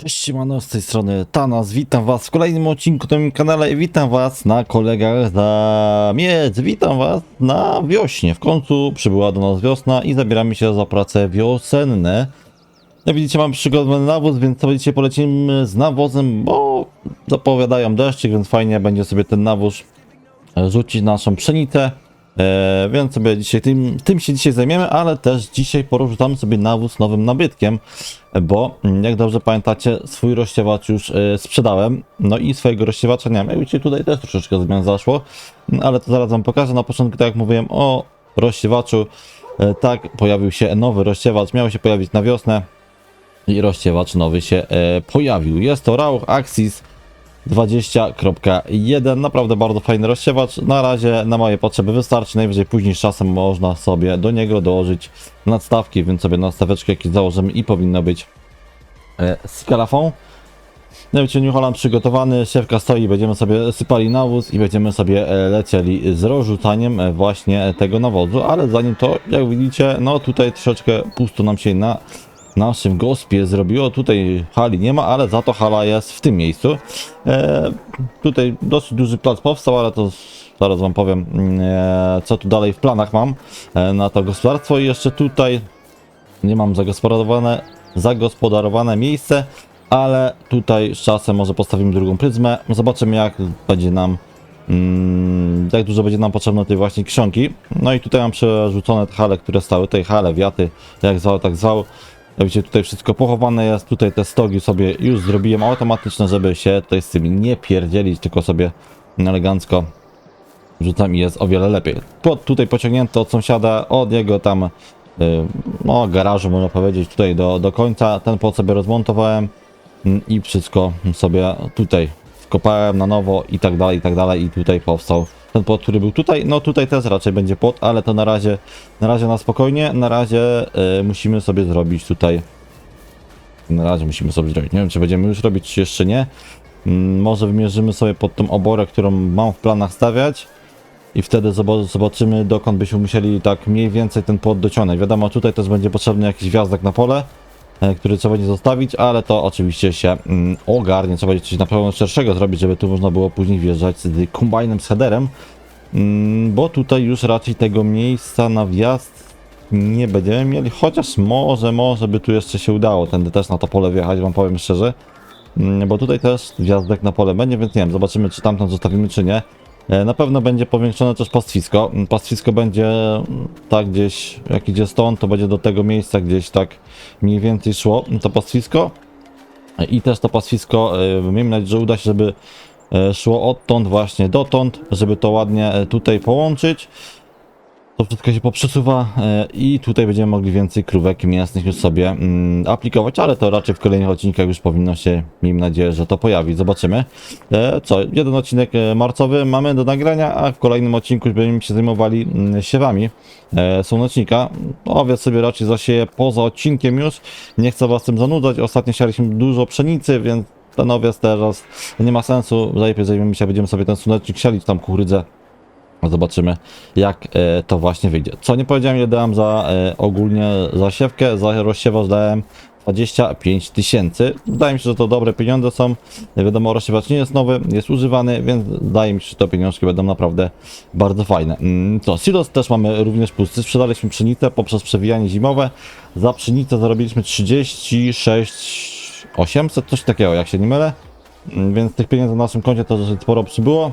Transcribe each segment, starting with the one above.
Cześć, siemano, z tej strony Tanas, witam was w kolejnym odcinku na moim kanale witam was na kolegach za miedz, witam was na wiośnie, w końcu przybyła do nas wiosna i zabieramy się za prace wiosenne. Jak widzicie mam przygotowany nawóz, więc sobie dzisiaj polecimy z nawozem, bo zapowiadają deszczyk, więc fajnie będzie sobie ten nawóz rzucić na naszą pszenicę. E, więc sobie dzisiaj tym, tym się dzisiaj zajmiemy, ale też dzisiaj porzucamy sobie nawóz nowym nabytkiem, bo mm, jak dobrze pamiętacie, swój rozsiewacz już e, sprzedałem, no i swojego rozsiewacza nie mam. Widzicie, tutaj też troszeczkę zmian zaszło, mm, ale to zaraz wam pokażę. Na początku, tak jak mówiłem o rozsiewaczu, e, tak, pojawił się nowy rozsiewacz, miał się pojawić na wiosnę i rozsiewacz nowy się pojawił. Jest to Rauch Axis 20.1. Naprawdę bardzo fajny rozsiewacz. Na razie na moje potrzeby wystarczy. Najwyżej później z czasem można sobie do niego dołożyć nadstawki, więc sobie nadstaweczkę jakieś założymy i powinno być e, z kalafą. No wiecie, New Holland przygotowany, siewka stoi, będziemy sobie sypali nawóz i będziemy sobie e, lecieli z rozrzucaniem e, właśnie tego nawozu, ale zanim to, jak widzicie, no tutaj troszeczkę pusto nam się na naszym gospie zrobiło. Tutaj hali nie ma, ale za to hala jest w tym miejscu. E, tutaj dosyć duży plac powstał, ale to zaraz wam powiem, e, co tu dalej w planach mam e, na to gospodarstwo. I jeszcze tutaj nie mam zagospodarowane, zagospodarowane miejsce, ale tutaj z czasem może postawimy drugą pryzmę. Zobaczymy jak będzie nam mm, jak dużo będzie nam potrzebne tej właśnie książki. No i tutaj mam przerzucone te hale, które stały, tej hale, wiaty, jak zwał, tak zwał. Jak widzicie, tutaj wszystko pochowane jest, tutaj te stogi sobie już zrobiłem automatyczne, żeby się tutaj z tym nie pierdzielić, tylko sobie elegancko rzucam i jest o wiele lepiej. Płot tutaj pociągnięty od sąsiada, od jego tam, y, no garażu można powiedzieć, tutaj do, do końca. Ten płot sobie rozmontowałem mm, i wszystko sobie tutaj wkopałem na nowo i tak dalej, i tak dalej i tutaj powstał ten płot, który był tutaj. No tutaj też raczej będzie płot, ale to na razie, na razie na spokojnie, na razie y, musimy sobie zrobić tutaj, na razie musimy sobie zrobić, nie wiem czy będziemy już robić, czy jeszcze nie. Mm, Może wymierzymy sobie pod tą oborę, którą mam w planach stawiać i wtedy zob- zobaczymy dokąd byśmy musieli tak mniej więcej ten płot dociągnąć. Wiadomo, tutaj też będzie potrzebny jakiś gwiazdek na pole, który trzeba będzie zostawić, ale to oczywiście się mm, ogarnie. Trzeba coś na pewno szerszego zrobić, żeby tu można było później wjeżdżać z kombajnem, z headerem, mm, bo tutaj już raczej tego miejsca na wjazd nie będziemy mieli, chociaż może, może by tu jeszcze się udało tędy też na to pole wjechać, wam powiem szczerze. Mm, Bo tutaj też wjazdek na pole będzie, więc nie wiem, zobaczymy czy tamten zostawimy czy nie. E, Na pewno będzie powiększone też pastwisko. Mm, Pastwisko będzie mm, tak gdzieś, jak idzie stąd, to będzie do tego miejsca gdzieś tak mniej więcej szło mm, to pastwisko. I też to pastwisko, e, miejmy nadzieję, że uda się, żeby e, szło odtąd właśnie dotąd, żeby to ładnie tutaj połączyć. To wszystko się poprzesuwa e, i tutaj będziemy mogli więcej krówek mięsnych już sobie mm, aplikować, ale to raczej w kolejnych odcinkach już powinno się, miejmy nadzieję, że to pojawi. Zobaczymy. E, co, jeden odcinek e, marcowy mamy do nagrania, a w kolejnym odcinku będziemy się zajmowali mm, siewami słonecznika. Owiec sobie raczej zasieję poza odcinkiem już. Nie chcę was tym zanudzać. Ostatnio sialiśmy dużo pszenicy, więc ten owiec teraz nie ma sensu. Najpierw zajmiemy się, będziemy sobie ten słonecznik sialić, tam kukurydzę Zobaczymy, jak e, to właśnie wyjdzie. Co nie powiedziałem, ile dałem za e, ogólnie zasiewkę, za rozsiewacz dałem 25 tysięcy. Wydaje mi się, że to dobre pieniądze są. Wiadomo, rozsiewacz nie jest nowy, jest używany, więc wydaje mi się, że te pieniążki będą naprawdę bardzo fajne. Mm, To, silos też mamy również pusty. Sprzedaliśmy pszenicę poprzez przewijanie zimowe. Za pszenicę zarobiliśmy 36 800, coś takiego, jak się nie mylę. Mm, Więc tych pieniędzy na naszym koncie to sporo przybyło.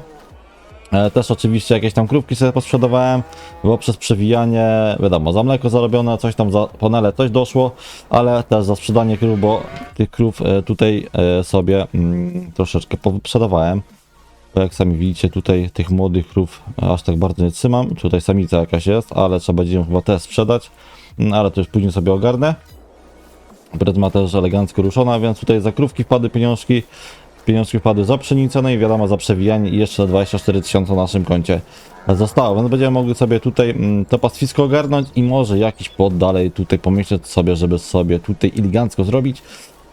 E, Też oczywiście jakieś tam krówki sobie posprzedawałem, było przez przewijanie, wiadomo, za mleko zarobione, coś tam za panele coś doszło, ale też za sprzedanie krów, bo tych krów e, tutaj e, sobie mm, troszeczkę sprzedawałem. Bo jak sami widzicie tutaj tych młodych krów aż tak bardzo nie trzymam, tutaj samica jakaś jest, ale trzeba będzie ją chyba też sprzedać, Mm, ale to już później sobie ogarnę. Brytma też elegancko ruszona, więc tutaj za krówki wpadły pieniążki, pieniążki wpadły za pszenicę, no i wiadomo za przewijanie i jeszcze 24 tysiące na naszym koncie zostało, więc będziemy mogli sobie tutaj mm, to pastwisko ogarnąć i może jakiś płot dalej tutaj pomyśleć sobie, żeby sobie tutaj elegancko zrobić.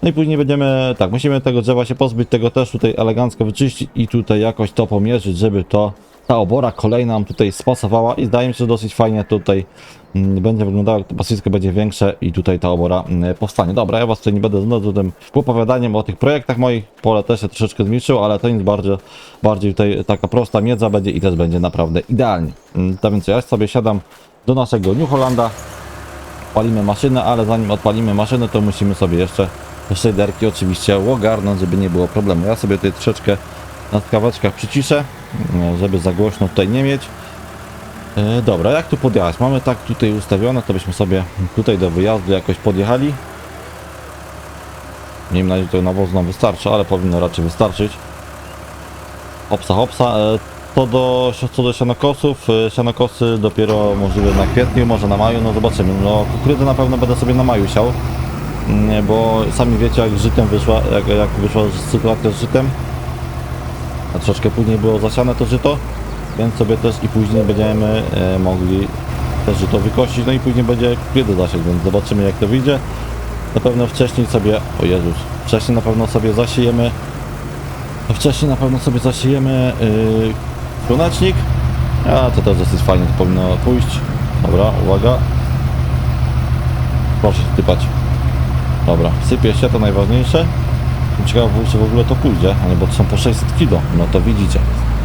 No i później będziemy, tak, musimy tego drzewa się pozbyć, tego też tutaj elegancko wyczyścić i tutaj jakoś to pomierzyć, żeby to ta obora kolejna nam tutaj spasowała i zdaje mi się, że dosyć fajnie tutaj będzie wyglądało, jak to pastwisko będzie większe i tutaj ta obora mm, powstanie. Dobra, ja was tutaj nie będę znudzał tym opowiadaniem o tych projektach moich, pole też się troszeczkę zmniejszyło, ale to nic bardziej, bardziej tutaj taka prosta miedza będzie i też będzie naprawdę idealnie. Mm, Tak więc ja sobie siadam do naszego New Hollanda, odpalimy maszynę, ale zanim odpalimy maszynę, to musimy sobie jeszcze shaderki oczywiście ogarnąć, żeby nie było problemu. Ja sobie tutaj troszeczkę na kaweczkach przyciszę, żeby za głośno tutaj nie mieć. E, dobra, jak tu podjechać? Mamy tak tutaj ustawione, to byśmy sobie tutaj do wyjazdu jakoś podjechali. Miejmy nadzieję, że to nawozu nam wystarczy, ale powinno raczej wystarczyć. Hopsa, hopsa. E, To do, co do sianokosów, e, sianokosy dopiero możliwe na kwietniu, może na maju, no zobaczymy. No kukurydzę na pewno będę sobie na maju siał, Mm, bo sami wiecie jak z żytem wyszła, jak, jak wyszła sytuacja z żytem. A troszeczkę później było zasiane to żyto, więc sobie też i później będziemy e, mogli też żyto wykosić, no i później będzie kiedy zasięg, więc zobaczymy jak to wyjdzie. Na pewno wcześniej sobie, o Jezus, wcześniej na pewno sobie zasiejemy, wcześniej na pewno sobie zasiejemy yy, słonecznik, a to też dosyć fajnie to powinno pójść. Dobra, uwaga. Proszę typać. Dobra, sypie się, to najważniejsze. Ciekawe, czy w ogóle to pójdzie, ale bo to są po 600 kg, no to widzicie.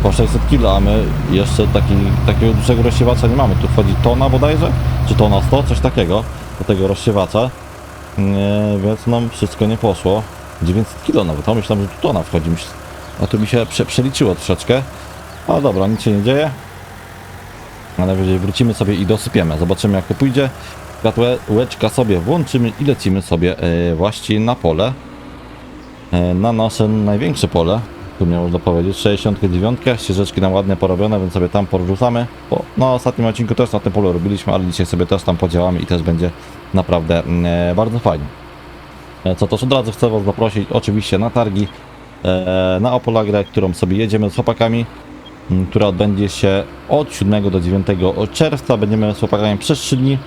Po 600 kg, a my jeszcze taki, takiego dużego rozsiewacza nie mamy. Tu wchodzi tona bodajże, czy tona 100, coś takiego do tego rozsiewacza. Nie, więc nam wszystko nie poszło. 900 kg nawet, a myślałem, że tu tona wchodzi. A tu mi się prze, przeliczyło troszeczkę. Ale dobra, nic się nie dzieje. A najwyżej wrócimy sobie i dosypiemy. Zobaczymy jak to pójdzie. Światłeczka sobie włączymy i lecimy sobie e, właśnie na pole. E, na nasze największe pole. Tu miał można powiedzieć 69. Ścieżeczki nam ładnie porobione, więc sobie tam porzucamy. Bo na ostatnim odcinku też na tym polu robiliśmy, ale dzisiaj sobie też tam podziałamy i też będzie naprawdę e, bardzo fajnie. E, Co też od razu chcę Was zaprosić oczywiście na targi, e, na Opolagrę, którą sobie jedziemy z chłopakami, m, która odbędzie się od 7 do 9 czerwca. Będziemy z chłopakami przez 3 dni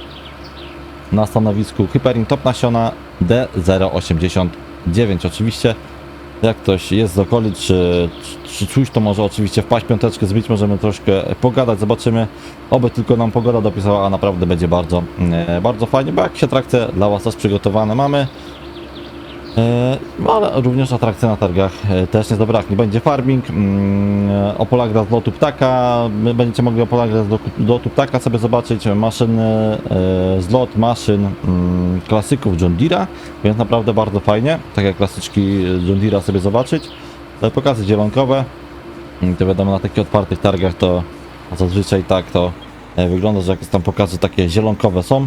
na stanowisku Hyperin Top Nasiona D089. Oczywiście, jak ktoś jest z okolic, czy, czy coś, to może oczywiście wpaść piąteczkę, zbić, możemy troszkę pogadać, zobaczymy. Oby tylko nam pogoda dopisała, a naprawdę będzie bardzo, e, bardzo fajnie, bo jakieś atrakcje dla Was też przygotowane mamy. E, ale również atrakcje na targach e, też nie zabraknie. Będzie farming, mm, e, Opolagra z lotu ptaka, będziecie mogli Opolagra z lotu- ptaka sobie zobaczyć, maszyny, zlot maszyn mm, klasyków John Deere'a, więc naprawdę bardzo fajnie, takie klasyczki John Deere'a sobie zobaczyć. Pokazy zielonkowe, Mm, to wiadomo na takich otwartych targach to zazwyczaj tak to wygląda, że jakieś tam pokazy takie zielonkowe są.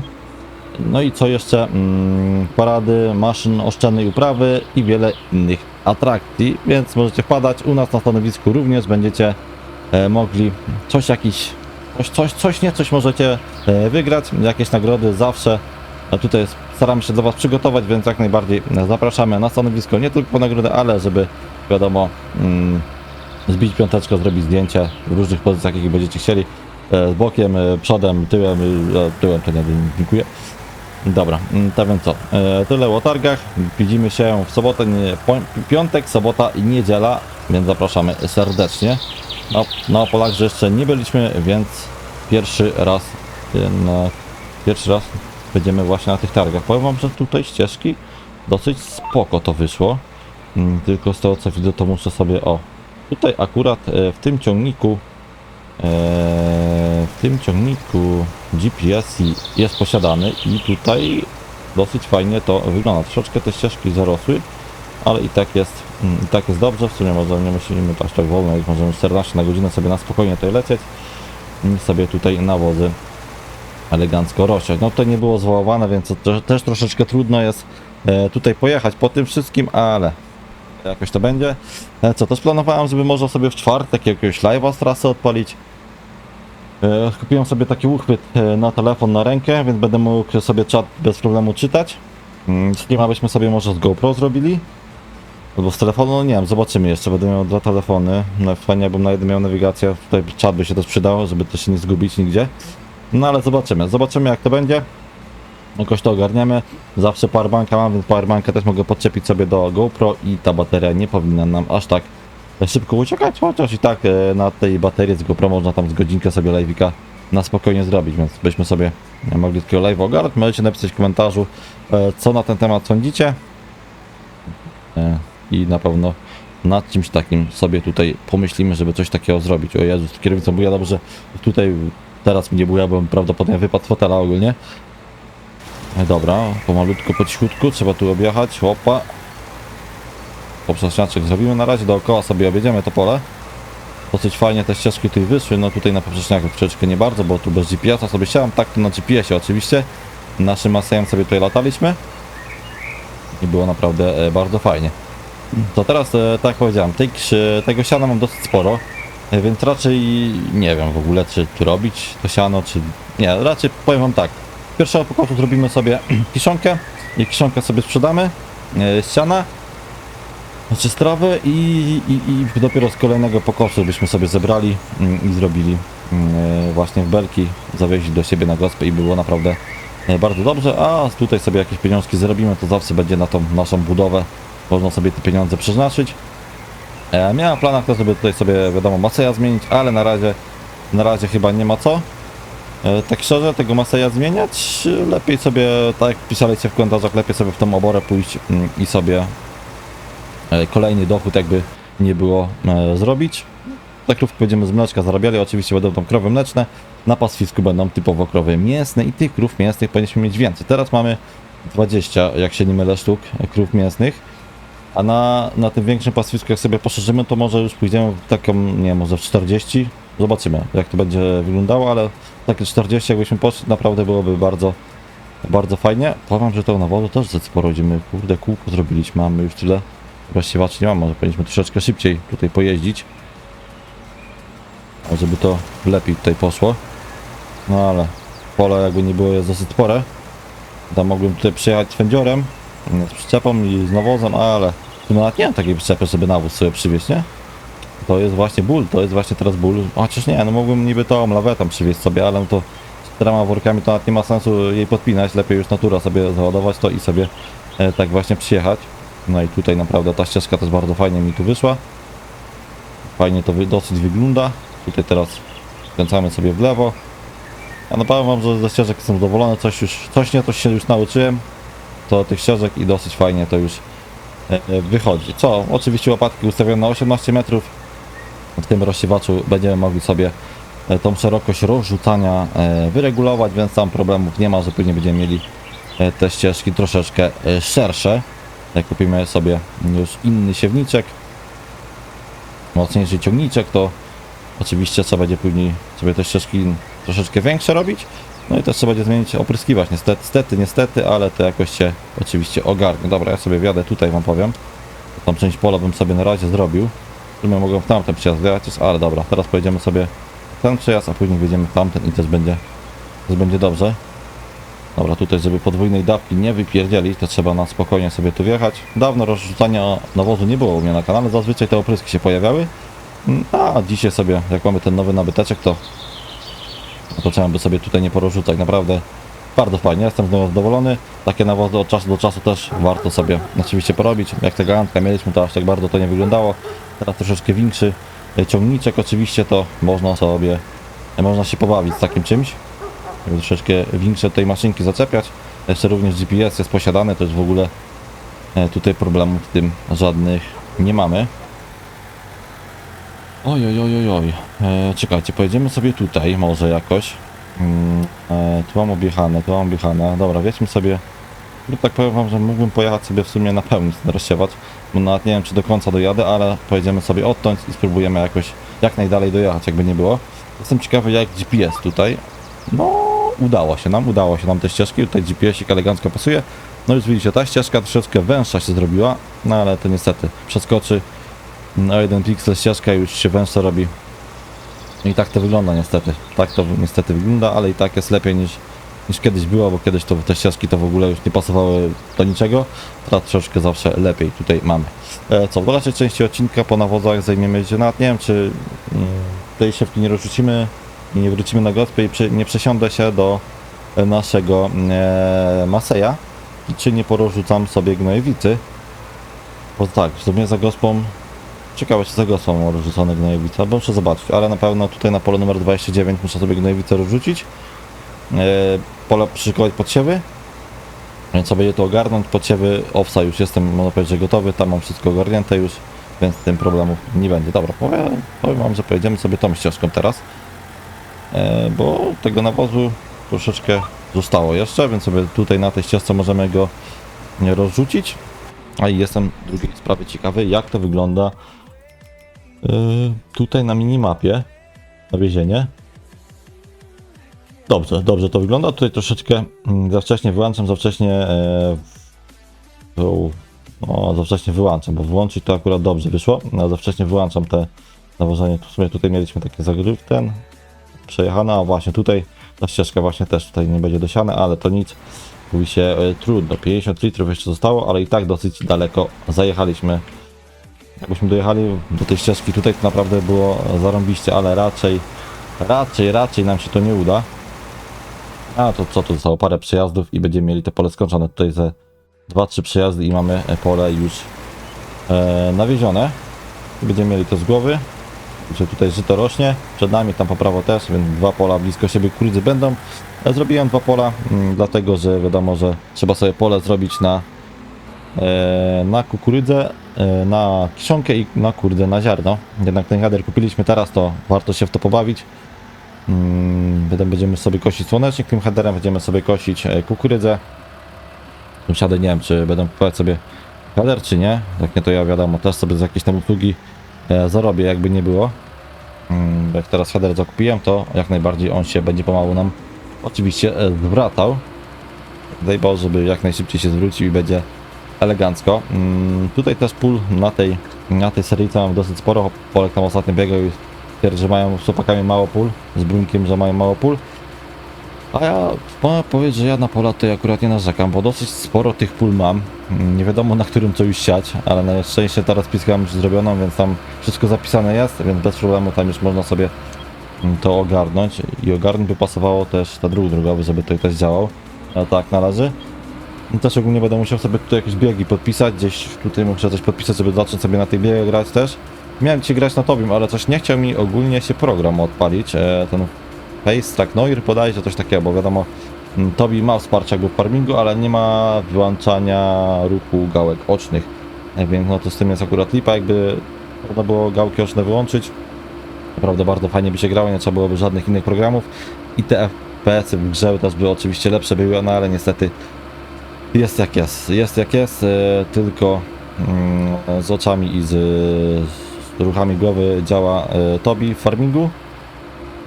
No i co jeszcze? Mm, Parady maszyn oszczędnej uprawy i wiele innych atrakcji, więc możecie wpadać. U nas na stanowisku również będziecie e, mogli coś jakiś, coś, coś, coś nie, coś możecie e, wygrać, jakieś nagrody zawsze. A tutaj staramy się dla Was przygotować, więc jak najbardziej zapraszamy na stanowisko, nie tylko po nagrodę, ale żeby wiadomo mm, zbić piąteczkę, zrobić zdjęcie w różnych pozycjach, jakie będziecie chcieli. Z bokiem, e, przodem, tyłem, tyłem to nie dziękuję. Dobra, mm, to więc co? E, Tyle o targach. Widzimy się w sobotę, nie, piątek, sobota i niedziela, więc zapraszamy serdecznie. No, na Polach, że jeszcze nie byliśmy, więc pierwszy raz, na, pierwszy raz będziemy właśnie na tych targach. Powiem wam, że tutaj ścieżki dosyć spoko to wyszło. Mm, Tylko z tego co widzę, to muszę sobie o. Tutaj akurat e, w tym ciągniku w tym ciągniku GPS jest posiadany i tutaj dosyć fajnie to wygląda. Troszeczkę te ścieżki zarosły, ale i tak jest, mm, i tak jest dobrze. W sumie może nie musimy aż tak wolno, jak możemy 14 na godzinę sobie na spokojnie tutaj lecieć i sobie tutaj nawozy elegancko rozsiać. No to nie było zwołowane, więc też troszeczkę trudno jest e, tutaj pojechać po tym wszystkim, ale jakoś to będzie. E, Co też planowałem, żeby może sobie w czwartek jakiegoś live'a z trasy odpalić. E, Kupiłem sobie taki uchwyt e, na telefon, na rękę, więc będę mógł sobie czat bez problemu czytać. Mm, Streama byśmy sobie może z GoPro zrobili. Albo z telefonu, no nie wiem, zobaczymy jeszcze, będę miał dwa telefony. No fajnie, jakbym na jednym miał nawigację, tutaj czat by się też przydał, żeby też się nie zgubić nigdzie. No ale zobaczymy, zobaczymy jak to będzie. Jakoś to ogarniemy. Zawsze powerbanka mam, więc powerbankę też mogę podczepić sobie do GoPro i ta bateria nie powinna nam aż tak szybko uciekać, chociaż i tak e, na tej baterii z GoPro można tam z godzinkę sobie live'ika na spokojnie zrobić, więc byśmy sobie mogli takiego live ogarnąć. Możecie napisać w komentarzu, e, co na ten temat sądzicie. E, I na pewno nad czymś takim sobie tutaj pomyślimy, żeby coś takiego zrobić. O Jezus, kierownicą buja dobrze. Tutaj teraz mnie buja, bo prawdopodobnie wypadł fotela ogólnie. E, Dobra, pomalutku, po cichutku, trzeba tu objechać, łopa. Poprzeczniaczek zrobimy na razie, dookoła sobie objedziemy to pole. Dosyć fajnie te ścieżki tutaj wyszły, no tutaj na poprzeczniaku troszeczkę nie bardzo, bo tu bez GPS-a sobie chciałem, tak to na GPS-ie oczywiście. Naszym Masejem sobie tutaj lataliśmy. I było naprawdę e, bardzo fajnie. To teraz, e, tak jak powiedziałem, tej, tego siana mam dosyć sporo, e, więc raczej nie wiem w ogóle, czy tu robić to siano, czy... Nie, raczej powiem wam tak. Pierwszego pokoju zrobimy sobie kiszonkę. I kiszonkę sobie sprzedamy. E, z siana, znaczy strawy i, i, i dopiero z kolejnego pokosu byśmy sobie zebrali mm, i zrobili mm, e, właśnie w belki, zawieźli do siebie na gospę i było naprawdę e, bardzo dobrze, a tutaj sobie jakieś pieniążki zrobimy, to zawsze będzie na tą naszą budowę, można sobie te pieniądze przeznaczyć. E, miałem w planach też, żeby tutaj sobie wiadomo Maseja zmienić, ale na razie, na razie chyba nie ma co. E, tak szczerze, tego Maseja zmieniać, lepiej sobie, tak jak pisaliście w komentarzach, lepiej sobie w tą oborę pójść mm, i sobie e, kolejny dochód jakby nie było e, zrobić. Za krówkę będziemy z mleczka zarabiali, oczywiście będą tam krowy mleczne, na pastwisku będą typowo krowy mięsne i tych krów mięsnych powinniśmy mieć więcej. Teraz mamy 20, jak się nie mylę, sztuk krów mięsnych, a na, na tym większym pastwisku jak sobie poszerzymy, to może już pójdziemy w taką, nie wiem, może w 40, zobaczymy jak to będzie wyglądało, ale takie 40 jakbyśmy poszli, naprawdę byłoby bardzo bardzo fajnie. Powiem, że to nawozu też dosyć sporo idziemy. Kurde, kółko zrobiliśmy, mamy już tyle właściwaczy nie mam, może powinniśmy troszeczkę szybciej tutaj pojeździć. Żeby to lepiej tutaj poszło. No ale pole jakby nie było jest dosyć spore. Tam mogłem tutaj przyjechać z fędziorem, z przyczepą i z nawozem, ale tu nawet nie mam takiej przyczepy, żeby nawóz sobie przywieźć, nie? To jest właśnie ból, to jest właśnie teraz ból. Chociaż nie, no mógłbym niby tą lawetą przywieźć sobie, ale no to z czterema workami to nawet nie ma sensu jej podpinać. Lepiej już natura sobie załadować to i sobie e, tak właśnie przyjechać. No i tutaj naprawdę ta ścieżka też bardzo fajnie mi tu wyszła. Fajnie to wy, dosyć wygląda. Tutaj teraz skręcamy sobie w lewo. Ja no powiem wam, że ze ścieżek jestem zadowolony. Coś już, coś nie, coś się już nauczyłem. To tych ścieżek i dosyć fajnie to już e, e, wychodzi. Co? Oczywiście łopatki ustawione na 18 metrów. W tym rozsiewaczu będziemy mogli sobie e, tą szerokość rozrzucania e, wyregulować, więc tam problemów nie ma, że później będziemy mieli e, te ścieżki troszeczkę szersze. Kupimy sobie już inny siewniczek, mocniejszy ciągniczek, to oczywiście trzeba będzie później sobie te ścieżki troszeczkę większe robić. No i też trzeba będzie zmienić opryskiwać, niestety, niestety, niestety, ale to jakoś się oczywiście ogarnie. Dobra, ja sobie wjadę tutaj, wam powiem. Tą część pola bym sobie na razie zrobił. Sumie mogłem w tamten przejazd wjechać, ale dobra, teraz pojedziemy sobie w ten przejazd, a później wjedziemy w tamten i też będzie, też będzie dobrze. Dobra, tutaj żeby podwójnej dawki nie wypierdzieli, to trzeba na spokojnie sobie tu wjechać. Dawno rozrzucania nawozu nie było u mnie na kanale, zazwyczaj te opryski się pojawiały. Mm, A dzisiaj sobie, jak mamy ten nowy nabyteczek, to, to trzeba by sobie tutaj nie porozrzucać. Naprawdę bardzo fajnie, jestem z niego zadowolony. Takie nawozy od czasu do czasu też warto sobie oczywiście porobić. Jak tego Antka mieliśmy, to aż tak bardzo to nie wyglądało. Teraz troszeczkę większy ciągniczek, oczywiście to można sobie, można się pobawić z takim czymś troszeczkę większe tej maszynki zaczepiać. Jeszcze również GPS jest posiadany, to już w ogóle e, tutaj problemów z tym żadnych nie mamy. Oj, oj, oj, oj, oj. E, czekajcie, pojedziemy sobie tutaj może jakoś. Mm, e, tu mam objechane, tu mam objechane. Dobra, wjedźmy sobie. No tak powiem wam, że mógłbym pojechać sobie w sumie na pełni rozsiewać. Bo nawet nie wiem, czy do końca dojadę, ale pojedziemy sobie odtąd i spróbujemy jakoś jak najdalej dojechać, jakby nie było. Jestem ciekawy jak GPS tutaj. No, udało się nam, udało się nam te ścieżki, tutaj GPS-ik elegancko pasuje. No już widzicie, ta ścieżka troszeczkę węższa się zrobiła, no ale to niestety przeskoczy o jeden piksel ścieżka już się węższa robi. I tak to wygląda niestety, tak to niestety wygląda, ale i tak jest lepiej niż, niż kiedyś było, bo kiedyś to te ścieżki to w ogóle już nie pasowały do niczego, teraz troszeczkę zawsze lepiej tutaj mamy. E, co, w dalszej części odcinka po nawozach zajmiemy się, nawet nie wiem czy mm, tej siewki nie rozrzucimy i nie wrócimy na gospę i przy, nie przesiądę się do e, naszego e, Maseja, czy nie porozrzucam sobie gnojewicy. Bo tak, w sumie za gospą, ciekawe czy gospą mam rozrzucone gnojewice, bo muszę zobaczyć, ale na pewno tutaj na pole numer 29 muszę sobie gnojewice rozrzucić. E, pole przyszykować podsiewy, więc sobie to ogarnąć, podsiewy owsa już jestem, można powiedzieć, że gotowy, tam mam wszystko ogarnięte już, więc tym problemów nie będzie. Dobra, powiem, powiem wam, że pojedziemy sobie tą ścieżką teraz, e, bo tego nawozu troszeczkę zostało jeszcze, więc sobie tutaj na tej ścieżce możemy go rozrzucić. A i jestem drugiej sprawy ciekawy, jak to wygląda tutaj na minimapie, nawiezienie. Dobrze, dobrze to wygląda. Tutaj troszeczkę mm, za wcześnie wyłączam, za wcześnie e, no, za wcześnie wyłączam, bo włączyć to akurat dobrze wyszło, no, za wcześnie wyłączam te nawożenie. W sumie tutaj mieliśmy takie zagryw ten przejechane, a właśnie tutaj ta ścieżka właśnie też tutaj nie będzie dosiane, ale to nic. Mówi się e, trudno, 50 litrów jeszcze zostało, ale i tak dosyć daleko zajechaliśmy. Jakbyśmy dojechali do tej ścieżki tutaj, to naprawdę było zarąbiście, ale raczej, raczej, raczej nam się to nie uda. A to co tu zostało? Parę przejazdów i będziemy mieli te pole skończone. Tutaj ze 2-3 przejazdy i mamy pole już e, nawiezione. Będziemy mieli to z głowy. Że tutaj żyto rośnie, przed nami tam po prawo też, więc dwa pola blisko siebie kukurydzy będą. E, Zrobiłem dwa pola, mm, dlatego że wiadomo, że trzeba sobie pole zrobić na, na kukurydzę, e, na kiszonkę i na kurde na ziarno. Jednak ten header kupiliśmy teraz, to warto się w to pobawić. Mm, Potem będziemy sobie kosić słonecznik tym headerem, będziemy sobie kosić e, kukurydzę. Sąsiady nie wiem, czy będą kupować sobie header, czy nie. Jak nie, to ja wiadomo, też sobie z jakieś tam usługi e, zarobię, jakby nie było. Mm, Jak teraz header zakupiłem, to jak najbardziej on się będzie pomału nam oczywiście e, zwracał. Daj Boże, żeby jak najszybciej się zwrócił i będzie elegancko. Mm, Tutaj też pól na tej, na tej serii mam dosyć sporo. Polek tam ostatnio biegał i twierdzi, że mają z chłopakami mało pól, z Brunkiem, że mają mało pól. A ja mogę powiedzieć, że ja na pola to akurat nie narzekam, bo dosyć sporo tych pól mam. Mm, Nie wiadomo na którym co już siać, ale na szczęście teraz piskę mam już zrobioną, więc tam wszystko zapisane jest, więc bez problemu tam już można sobie mm, to ogarnąć. I ogarnąć by pasowało też ta dróg drogowy, żeby tutaj też działał. A tak na razie. I Też ogólnie będę musiał sobie tutaj jakieś biegi podpisać, gdzieś tutaj muszę coś podpisać, żeby zacząć sobie na tej biegach grać też. Miałem dzisiaj grać na Tobim, ale coś nie chciał mi ogólnie się program odpalić, e, ten Face Track Noir podajże coś takiego, bo wiadomo, mm, Tobi ma wsparcie jakby w farmingu, ale nie ma wyłączania ruchu gałek ocznych, E, więc no to z tym jest akurat lipa, jakby można było gałki oczne wyłączyć. Naprawdę bardzo fajnie by się grało, nie trzeba byłoby żadnych innych programów i te FPS-y w grze też by oczywiście lepsze były, no ale niestety jest jak jest, jest jak jest, e, tylko mm, z oczami i z, ruchami głowy działa e, Tobi w farmingu.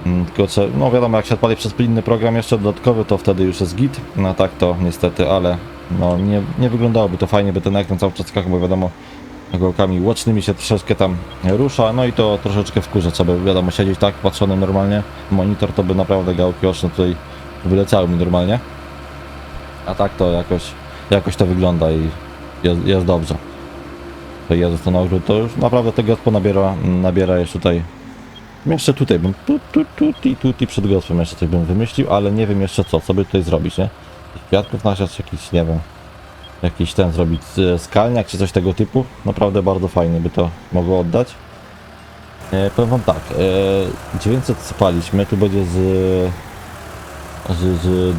Mm, Tylko no wiadomo, jak się odpali przez inny program jeszcze dodatkowy, to wtedy już jest git. No tak to niestety, ale no nie, nie wyglądało to fajnie, by ten ekran cały czas skakał, bo wiadomo, gałkami łocznymi się troszeczkę tam rusza, no i to troszeczkę wkurza, trzeba by wiadomo siedzieć tak patrzony normalnie, monitor to by naprawdę gałki oczne tutaj wyleciały mi normalnie. A tak to jakoś, jakoś to wygląda i jest, jest dobrze. To jest to na ogród, to już naprawdę tego gospo nabiera, nabiera jeszcze tutaj. Jeszcze tutaj bym tu, tu, tu, tu, tu, tu przed gospem jeszcze coś bym wymyślił, ale nie wiem jeszcze co, co by tutaj zrobić, nie? Kwiatków nasiać jakiś, nie wiem, jakiś ten zrobić e, skalniak czy coś tego typu. Naprawdę bardzo fajnie by to mogło oddać. E, powiem wam tak, e, 900 sypaliśmy, tu będzie z, z, z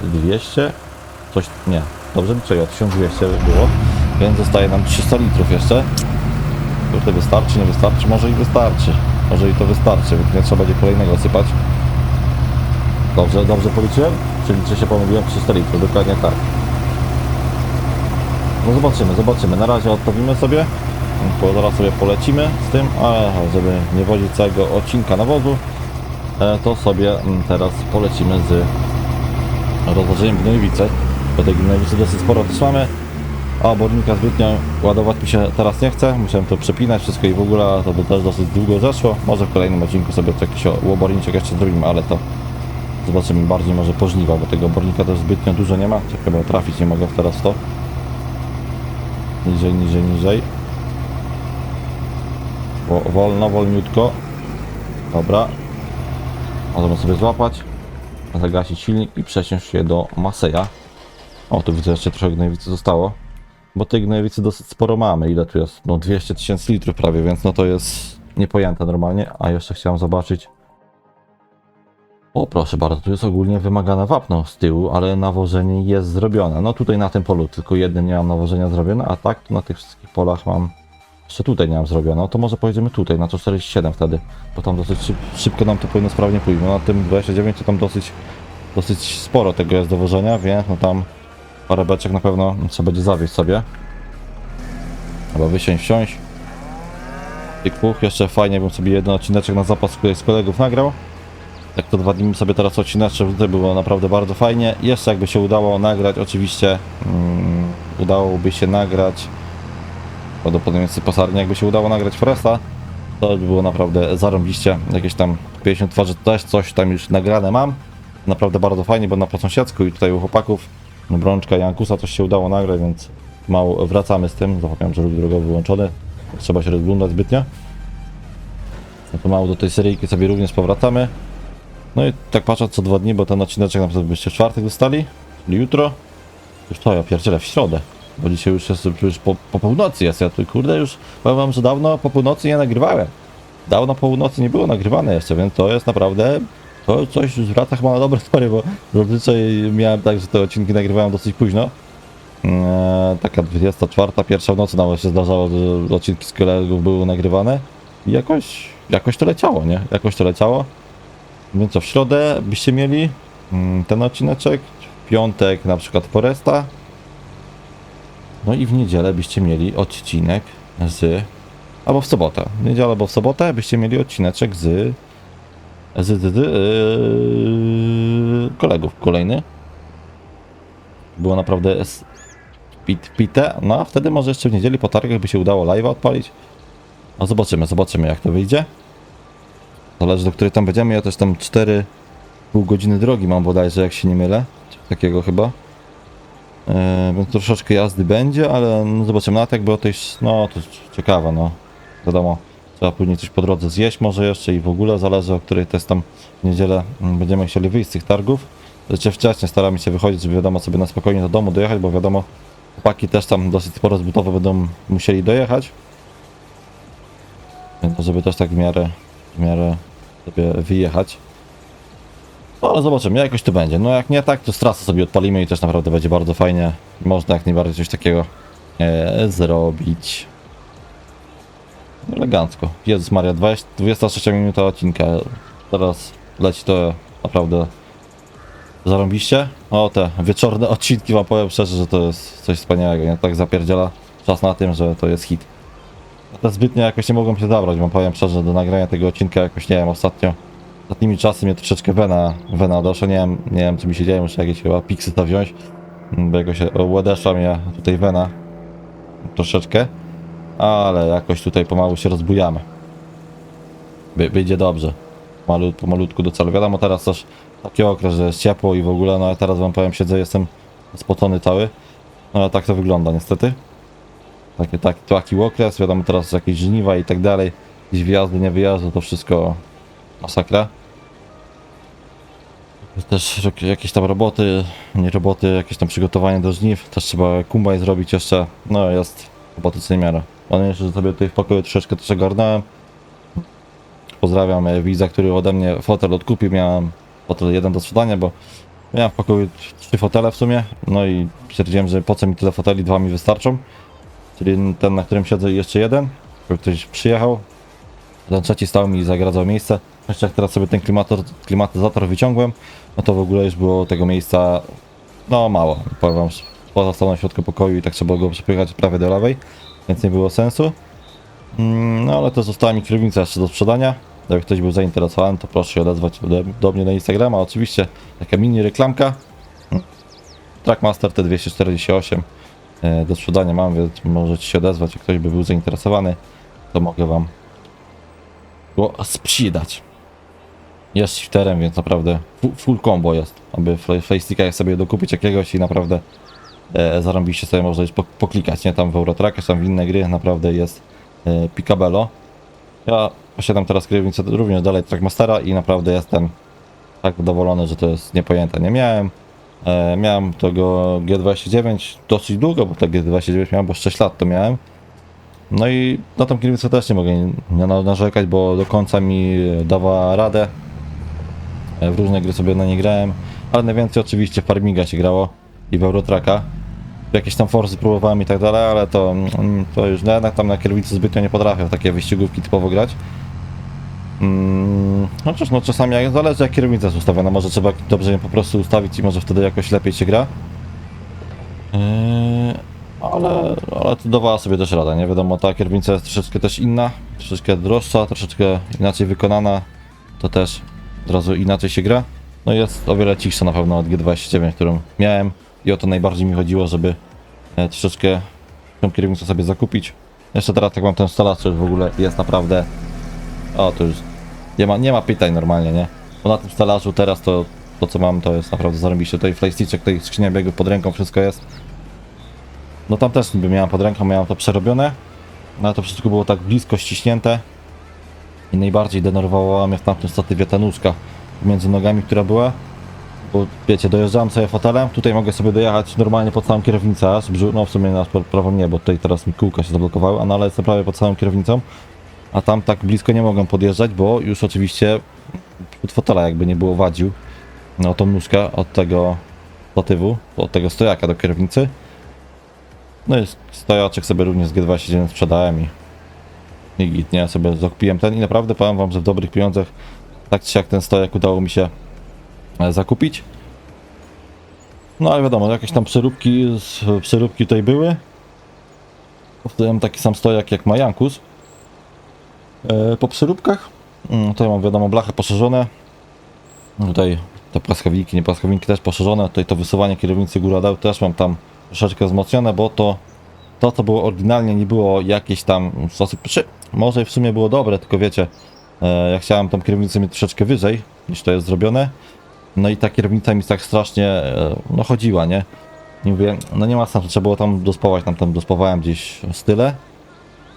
1200, coś, nie, dobrze liczę, 1200 było, więc zostaje nam 300 litrów jeszcze. Kurde, wystarczy, nie wystarczy? Może i wystarczy. Może i to wystarczy, nie trzeba będzie kolejnego sypać. Dobrze, dobrze policzyłem? Czyli czy się pomyliłem? 300 litrów, dokładnie tak. No zobaczymy, zobaczymy. Na razie odprawimy sobie, bo zaraz sobie polecimy z tym, a żeby nie wozić całego odcinka nawozu, e, to sobie mm, teraz polecimy z rozłożeniem gnojowicy. Bo tej gnojowicy dosyć sporo mamy, a obornika zbytnio ładować mi się teraz nie chce. Musiałem to przepinać wszystko i w ogóle to by też dosyć długo zeszło. Może w kolejnym odcinku sobie jakiś oborniczek jeszcze zrobimy, ale to zobaczymy bardziej może po żniwa, bo tego obornika też zbytnio dużo nie ma. Czekaj, bo trafić nie mogę teraz to. Niżej, niżej, niżej. Wo- Wolno, wolniutko. Dobra. Możemy sobie złapać. Zagasić silnik i przesiąść się do Maseja. O, tu widzę jeszcze trochę gnojowicy zostało. Bo tej gnojowicy dosyć sporo mamy. Ile tu jest? No 200 tysięcy litrów prawie, więc no to jest niepojęte normalnie. A jeszcze chciałem zobaczyć. O, proszę bardzo, tu jest ogólnie wymagane wapno z tyłu, ale nawożenie jest zrobione. No tutaj na tym polu tylko jednym nie mam nawożenia zrobione, a tak to na tych wszystkich polach mam. Jeszcze tutaj nie mam zrobione. No to może pojedziemy tutaj, na to 47 wtedy, bo tam dosyć szyb, szybko nam to powinno sprawnie pójść. No na tym 29 to tam dosyć, dosyć sporo tego jest dowożenia, więc no tam parę beczek na pewno trzeba będzie zawieźć sobie. Chyba wysiąść, wsiąść. Tyk puch, jeszcze fajnie bym sobie jeden odcineczek na zapas któryś z kolegów nagrał. Jak to dwa dni sobie teraz odcineczek, to było naprawdę bardzo fajnie. Jeszcze jakby się udało nagrać, oczywiście mm, udałoby się nagrać prawdopodobnie jest posarnie, jakby się udało nagrać Foresta, to by było naprawdę zarąbiście. Jakieś tam 50 twarzy też coś tam już nagrane mam. Naprawdę bardzo fajnie, bo na sąsiedzku i tutaj u chłopaków Brączka i Ankusa coś się udało nagrać, więc mało wracamy z tym. Zapomniałem, że ruch drogowy wyłączony. Trzeba się rozglądać zbytnio. No to mało do tej seryjki sobie również powracamy. No i tak patrzę co dwa dni, bo ten odcineczek na przykład byście w czwartek dostali, czyli jutro. Już to ja pierdzielę w środę. Bo dzisiaj już jest już po, po północy jest. Ja tu kurde już powiem wam, że dawno po północy nie nagrywałem. Dawno po północy nie było nagrywane jeszcze, więc to jest naprawdę. To coś już wraca chyba na dobre tory, bo zazwyczaj miałem tak, że te odcinki nagrywałem dosyć późno. Eee, taka 24, pierwsza w nocy nawet się zdarzało, że odcinki z kolegów były nagrywane. I jakoś, jakoś to leciało, nie? Jakoś to leciało. Więc co, w środę byście mieli mm, ten odcineczek, w piątek na przykład Foresta, no i w niedzielę byście mieli odcinek z. Albo w sobotę. W niedzielę albo w sobotę byście mieli odcineczek z. z, z, z yy, kolegów. Kolejny. Było naprawdę pit, pite. No a wtedy może jeszcze w niedzieli po targach by się udało live'a odpalić. No zobaczymy, zobaczymy jak to wyjdzie. Zależy do której tam będziemy. Ja też tam 4,5 godziny drogi mam bodajże, jak się nie mylę. Takiego chyba. E, więc troszeczkę jazdy będzie, ale no zobaczymy. No, a tak było to już, no to ciekawe, no. Wiadomo, trzeba później coś po drodze zjeść może jeszcze i w ogóle zależy o której też tam w niedzielę mm, będziemy chcieli wyjść z tych targów. Znaczy wcześniej staramy się wychodzić, żeby wiadomo sobie na spokojnie do domu dojechać, bo wiadomo, chłopaki też tam dosyć sporo zbutowo będą musieli dojechać. Więc żeby też tak w miarę, w miarę sobie wyjechać. No ale zobaczymy, jakoś to będzie. No jak nie tak, to z sobie odpalimy i też naprawdę będzie bardzo fajnie. Można jak najbardziej coś takiego e, zrobić. Elegancko. Jezus Maria, 20, 23 minuta odcinka. Teraz leci to naprawdę zarąbiście. O te wieczorne odcinki wam powiem szczerze, że to jest coś wspaniałego. Nie tak zapierdziela czas na tym, że to jest hit. Ja zbytnio jakoś nie mogłem się zabrać, wam powiem szczerze, do nagrania tego odcinka jakoś nie wiem, ostatnio Ostatnimi czasy mnie troszeczkę wena, wena doszła, nie wiem, nie wiem co mi się dzieje, muszę jakieś chyba piksy to wziąć, bo jakoś łedesza mnie tutaj wena troszeczkę, ale jakoś tutaj pomału się rozbujamy. By, będzie dobrze, Malut, pomalutku do celu. Wiadomo teraz też taki okres, że jest ciepło i w ogóle, no ale teraz wam powiem, siedzę, jestem spocony cały, no ale tak to wygląda niestety. Taki, taki, taki okres, wiadomo teraz jakieś żniwa i tak dalej, gdzieś wyjazdy, nie wyjazdy, to wszystko masakra. Też jak- jakieś tam roboty, nie roboty, jakieś tam przygotowanie do żniw, też trzeba kumbaj zrobić jeszcze, no jest roboty co niemiara. Mam jeszcze, że sobie tutaj w pokoju troszeczkę też ogarnąłem. Pozdrawiam e, widza, który ode mnie fotel odkupił, miałem fotel jeden do sprzedania, bo miałem w pokoju trzy fotele w sumie, no i stwierdziłem, że po co mi tyle foteli, dwa mi wystarczą. Czyli ten, na którym siedzę i jeszcze jeden, ktoś przyjechał, ten trzeci stał mi i zagradzał miejsce. Jeszcze jak teraz sobie ten klimator, klimatyzator wyciągłem, no to w ogóle już było tego miejsca no mało. Powiem wam, że poza stał na środku pokoju i tak trzeba było go przepychać prawie do lewej, więc nie było sensu. Mm, No ale to została mi kierownica jeszcze do sprzedania. Jak ktoś był zainteresowany, to proszę się odezwać do, do mnie na Instagrama. Oczywiście taka mini reklamka. Mm. Trackmaster T248 e, do sprzedania mam, więc możecie się odezwać, jak ktoś by był zainteresowany, to mogę wam go sprzedać. Jest shifterem, więc naprawdę fu- full combo jest, aby w FaceSticka sobie dokupić jakiegoś i naprawdę e, zarąbiście sobie można już po, poklikać, nie? Tam w Eurotrack, czy tam w inne gry naprawdę jest e, picabello. Ja posiadam teraz kierownicę również dalej Trackmastera i naprawdę jestem tak zadowolony, że to jest niepojęte. Nie miałem. E, miałem tego G29 dosyć długo, bo tak G29 miałem, bo 6 lat to miałem. No i na tą kierownicę też nie mogę narzekać, bo do końca mi dawała radę. E, W różne gry sobie na nie grałem, ale najwięcej oczywiście Farminga się grało i w Eurotracka. Jakieś tam Forzy próbowałem i tak dalej, ale to, mm, to już no, jednak tam na kierownicy zbytnio nie potrafię w takie wyścigówki typowo grać. Mm, chociaż no czasami jak, zależy jak kierownica jest ustawiona, może trzeba dobrze ją po prostu ustawić i może wtedy jakoś lepiej się gra. Yy, ale, ale to dawała sobie też radę, nie wiadomo, ta kierownica jest troszeczkę też inna, troszeczkę droższa, troszeczkę inaczej wykonana, to też od razu inaczej się gra. No jest o wiele cichsza na pewno od G29, którą miałem i o to najbardziej mi chodziło, żeby e, troszeczkę tą kierownicę sobie zakupić. Jeszcze teraz jak mam ten stolacz, to już w ogóle jest naprawdę... O, to już nie ma, nie ma pytań normalnie, nie? Bo na tym stelażu teraz to, to co mam, to jest naprawdę zarobiście. Tutaj flashsticzek, tutaj skrzynia biegów pod ręką, wszystko jest. No tam też niby miałem pod ręką, miałem to przerobione. No ale to wszystko było tak blisko ściśnięte. I najbardziej denerwowała mnie w tamtym statywie ta nóżka między nogami, która była. Bo wiecie, dojeżdżałem sobie fotelem, tutaj mogę sobie dojechać normalnie pod całą kierownicę, aż brzu- no w sumie na pra- prawo nie, bo tutaj teraz mi kółka się zablokowały, a no ale jestem prawie pod całą kierownicą. A tam tak blisko nie mogłem podjeżdżać, bo już oczywiście od fotela jakby nie było wadził no tą nóżkę od tego statywu, od tego stojaka do kierownicy. No i stojaczek sobie również z G29 sprzedałem i, i git, nie, sobie zakupiłem ten i naprawdę powiem wam, że w dobrych pieniądzach tak czy siak ten stojak udało mi się e, zakupić. No ale wiadomo, jakieś tam przeróbki, przeróbki tutaj były. Powtórzyłem taki sam stojak jak ma Jankus. E, Po przeróbkach mm, tutaj mam wiadomo blachy poszerzone. Tutaj te płaskowniki, nie płaskowniki też poszerzone. Tutaj to wysuwanie kierownicy góra dół też mam tam troszeczkę wzmocnione, bo to to co było oryginalnie nie było jakieś tam sposób, czy może w sumie było dobre, tylko wiecie, e, ja chciałem tą kierownicę mieć troszeczkę wyżej niż to jest zrobione. No i ta kierownica mi tak strasznie e, no chodziła, nie? Nie mówię, no nie ma sensu, trzeba było tam dospawać, tam, tam dospawałem gdzieś style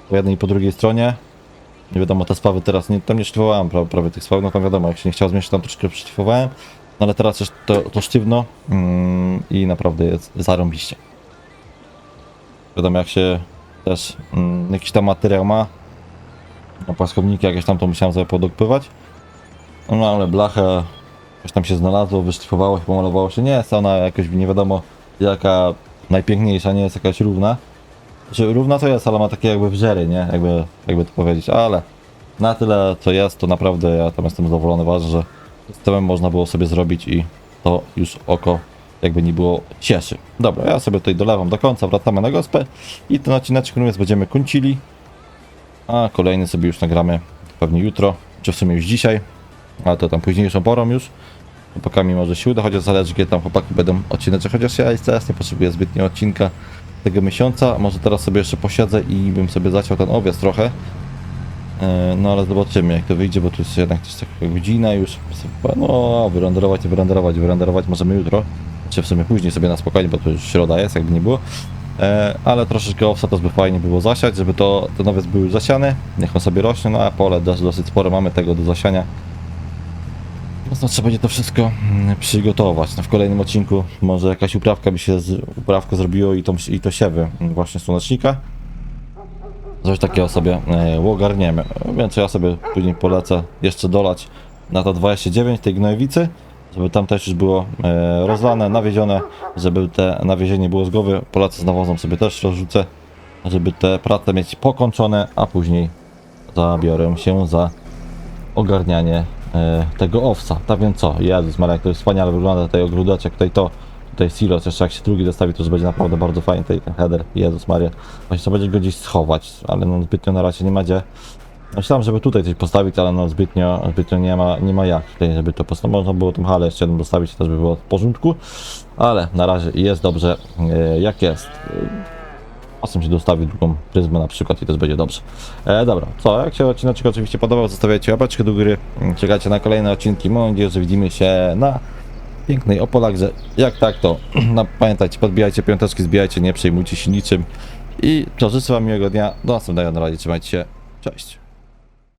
po jednej i po drugiej stronie. Nie wiadomo, te spawy teraz, nie, tam nie sztywowałem pra, prawie tych spaw, no tam wiadomo, jak się nie chciało zmieścić, tam troszkę przysztywowałem. No ale teraz już to, to sztywno mm, i naprawdę jest zarąbiście. Wiadomo, jak się też mm, jakiś tam materiał ma, na płaskowniki jakieś tam to musiałem sobie podokpywać. No ale blachę coś tam się znalazło, wyszlifowało się, pomalowało się. Nie jest ona jakoś nie wiadomo jaka najpiękniejsza, nie jest jakaś równa. Znaczy równa to jest, ale ma takie jakby wrzery, nie? Jakby, jakby to powiedzieć, ale na tyle co jest, to naprawdę ja tam jestem zadowolony, ważne, że systemem można było sobie zrobić i to już oko jakby nie było cieszy. Dobra, ja sobie tutaj dolewam do końca, wracamy na gospę i ten odcineczek również będziemy kończyli, a kolejny sobie już nagramy pewnie jutro, czy w sumie już dzisiaj, ale to tam późniejszą porą już. Chłopakami może się uda, chociaż zależy kiedy tam chłopaki będą odcineczek, chociaż ja teraz nie potrzebuję zbytnio odcinka tego miesiąca, może teraz sobie jeszcze posiedzę i bym sobie zaciął ten owiec trochę. E, No ale zobaczymy jak to wyjdzie, bo tu jest jednak też taka godzina już. No wyrenderować, wyrenderować, wyrenderować możemy jutro. Czy w sumie później sobie na spokojnie, bo to już środa jest, jakby nie było. E, ale troszeczkę owsa to by fajnie było zasiać, żeby to ten owiec był już zasiany. Niech on sobie rośnie, no a pole też dosyć spore mamy tego do zasiania. No trzeba będzie to wszystko mm, przygotować. No, w kolejnym odcinku może jakaś uprawka by się z, uprawko zrobiło i to, i to siewy mm, właśnie słonecznika. Coś takiego sobie e, ogarniemy. Więc ja sobie później polecę jeszcze dolać na to 29 tej gnojowicy, żeby tam też już było e, rozlane, nawiezione, żeby te nawiezienie było z głowy. Polecę z nawozem sobie też rozrzucę, żeby te prace mieć pokończone, a później zabiorę się za ogarnianie e, tego owsa. Tak więc co, Jezus Maria, jak to wspaniale wygląda, tutaj ogródeczek, tutaj to, tutaj silos, jeszcze jak się drugi dostawi, to już będzie naprawdę bardzo fajny tutaj ten header, Jezus Maria. Właśnie trzeba będzie go gdzieś schować, ale no zbytnio na razie nie ma gdzie. Myślałem, żeby tutaj coś postawić, ale no zbytnio, zbytnio nie ma, nie ma jak tutaj, żeby to postawić. Można było tą halę jeszcze jedną dostawić, też by było w porządku, ale na razie jest dobrze e, jak jest. Czasem się dostawi drugą pryzmę na przykład i też będzie dobrze. E, dobra, co? Jak się odcinek oczywiście podobał, zostawiajcie łapeczkę do góry. Czekajcie na kolejne odcinki. Mam nadzieję, że widzimy się na pięknej Opolakze. Jak tak, to no, pamiętajcie, podbijajcie piąteczki, zbijajcie, nie przejmujcie się niczym. I to życzę wam miłego dnia. Do następnego na razie, trzymajcie się. Cześć.